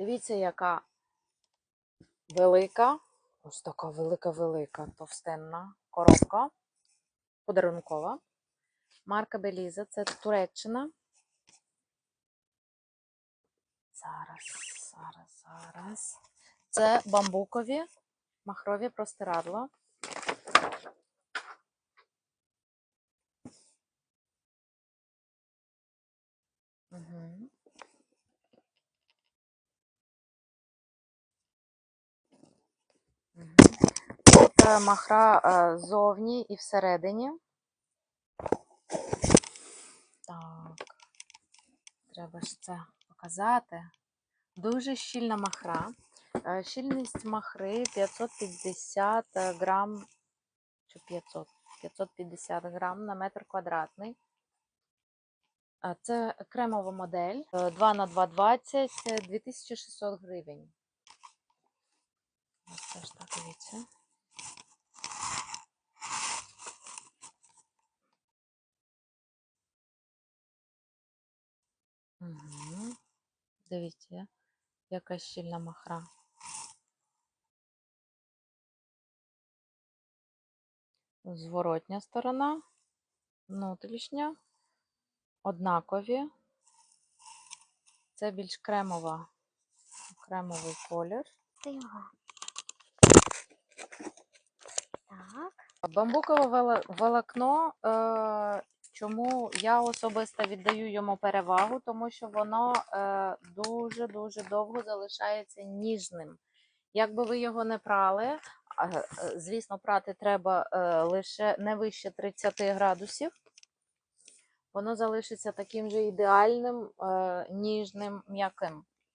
Дивіться, яка велика, ось така велика-велика товстенна коробка подарункова. Марка Беліза, це Туреччина. Зараз, зараз, зараз. Це бамбукові махрові простирадла. Угу. Махра е, зовні і всередині. Так, треба ж це показати. Дуже щільна махра. Е, Щільність махри 550 грам чи 500, 550 грам на метр квадратний. Це кремова модель 2 на 220 е, 2600 гривень. Ось теж так дивіться. Угу. Дивіться, яка щільна махра. Зворотня сторона, внутрішня, однакові. Це більш кремова, кремовий колір. Тихо. Так. Бамбукове волокно, е, чому я особисто віддаю йому перевагу, тому що воно дуже-дуже довго залишається ніжним. Якби ви його не прали, е, звісно, прати треба е, лише не вище 30 градусів, воно залишиться таким же ідеальним, е, ніжним, м'яким.